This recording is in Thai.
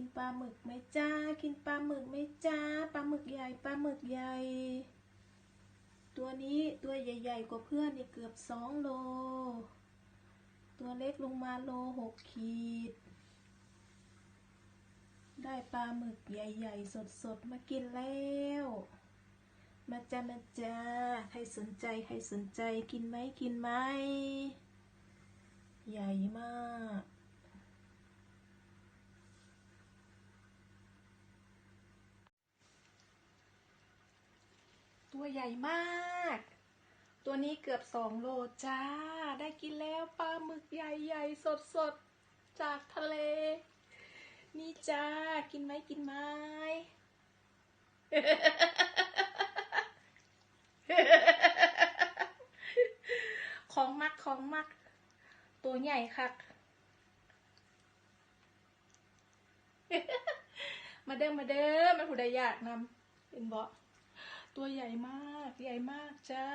กินปลาหมึกไหมจ้า กินปลาหมึกไหมจ้า ปลาหมึกใหญ่ ปลาหมึกใหญ่ ตัวนี้ตัวใหญ่ๆ กว่าเพื่อนนี่เกือบสองโล ตัวเล็กลงมาโลหกขีด ได้ปลาหมึกใหญ่ๆ สดๆ มากินแล้ว มาจ้ามาจ้า ใครสนใจ ใครสนใจ กินไหมกินไหม ใหญ่มาก ตัวใหญ่มาก ตัวนี้เกือบสองโลจ้า ได้กินแล้วปลาหมึกใหญ่ๆ สดๆ จากทะเล นี่จ้า กินไหมกินไหมของมักของมัก ตัวใหญ่คักมาเด้อมาเด้อมาผู้ใดอยากนำเป็นเบาะ ตัวใหญ่มาก ใหญ่มากจ้า